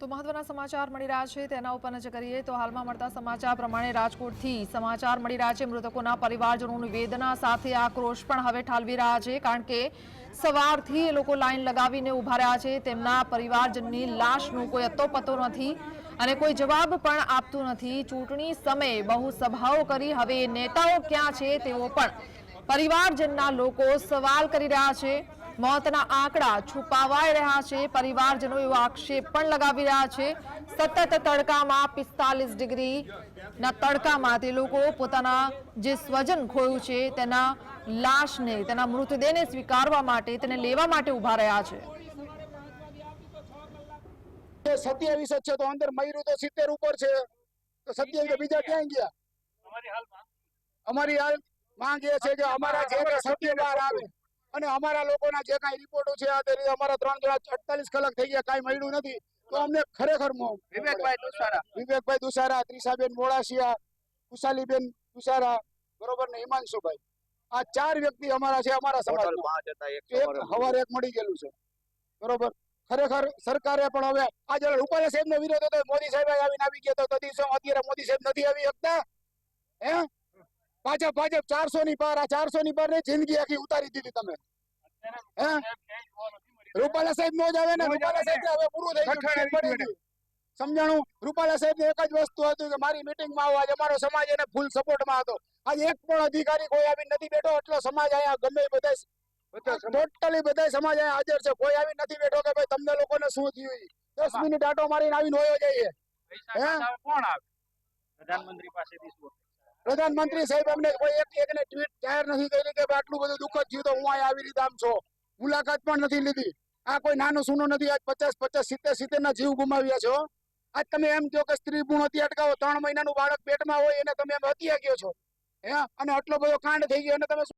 તો મહત્વના સમાચાર મળી રહ્યા છે. તેના ઉપર નજર કરીએ તો હાલમાં મળતા સમાચાર પ્રમાણે રાજકોટથી સમાચાર મળી રહ્યા છે. મૃતકોના પરિવારજનોની વેદના સાથે આક્રોશ પણ હવે ઠાલવી રહ્યા છે, કારણ કે સવારથી એ લોકો લાઈન લગાવીને ઊભા રહ્યા છે. તેમના પરિવારજનની લાશનો કોઈ અત્તો પતો નથી અને કોઈ જવાબ પણ આપતું નથી. ચૂંટણી સમયે બહુ સભાઓ કરી હવે નેતાઓ ક્યાં છે તેઓ પણ પરિવારજનના લોકો સવાલ કરી રહ્યા છે. મોતના આંકડા છુપાવાઈ રહ્યા છે. પરિવારજનો એવો આક્ષેપ પણ લગાવી રહ્યા છે. સતત તડકામાં પિસ્તાલીસ ડિગ્રી ના તડકામાં તે લોકો પોતાના જે સ્વજન ખોયું છે તેના લાશને તેના મૃતદેહને સ્વીકારવા માટે તેને લેવા માટે ઊભા રહ્યા છે. સત્યાવીસ છે તો અંદર મયુર તો સિત્તેર ઉપર છે. તો સત્યાવીસ બીજા ક્યાં ગયા? અમારી હાલ માંગ. એ છે કે અમારા જે સત્ય બહાર આવે. અને અમારા લોકોના જે કાંઈ રિપોર્ટો છે આ તે અમારા ત્રણ જણા અડતાલીસ કલાક થઈ ગયા કાંઈ મળ્યું નથી. તો અમને ખરેખર વિવેકભાઈ દુસારા. વિવેકભાઈ દુસારા ત્રિષાબેન મોડાસિયા કુશાલીબેન દુસારા બરોબર ને હિમાંશુભાઈ. આ ચાર વ્યક્તિ અમારા છે અમારા સમાજમાં એક હવાર એક મળી ગયેલું છે. બરોબર? ખરેખર સરકારે પણ હવે આજે રૂપાલા સાહેબ નો વિરોધ હતો મોદી સાહેબ આવીને આવી ગયા તો દિવસો અત્યારે મોદી સાહેબ નથી આવી શકતા. ભાજપ ભાજપ ચારસો ની પાર આ ચારસો ની પાર ને જિંદગી આખી ઉતારી દીધી તમે. રૂપાલા સાહેબ નો જ આવે ને રૂપાલા સાહેબ હવે પૂરું થઈ ગયું. સમજાણું? રૂપાલા સાહેબ ને એક જ વસ્તુ હતું કે મારી મીટિંગમાં આવો આજે અમારો સમાજ એને ફૂલ સપોર્ટમાં હતો. આજે એક પણ અધિકારી કોઈ આવી નથી બેઠો એટલો સમાજ અહીંયા ગમે બધા ટોટલી બધા સમાજ. અહીંયા હાજર છે. કોઈ આવી નથી બેઠો કે ભાઈ તમને લોકોને શું થયું. દસ મિનિટ આટો મારીને આવીને હોયો જઈએ? કોણ આવે? પ્રધાનમંત્રી પાસેથી શું? પ્રધાનમંત્રી સાહેબ, અમને કોઈ એક એકને ટ્વીટ જાહેર નથી કરી કે આટલું બધું દુઃખ થયું તો હું અહીંયા આવી રીતે આમ છો. મુલાકાત પણ નથી લીધી. આ કોઈ નાનું સૂનું નથી, આજ પચાસ પચાસ, સિત્તેર સિત્તેર ના જીવ ગુમાવ્યા છો. આજ તમે એમ કહો કે સ્ત્રી ગુણ હતી અટકાવો, ત્રણ મહિનાનું બાળક પેટમાં હોય એને તમે એમ હત્યા ગયો છો. હે? અને આટલો બધો કાંડ થઈ ગયો અને તમે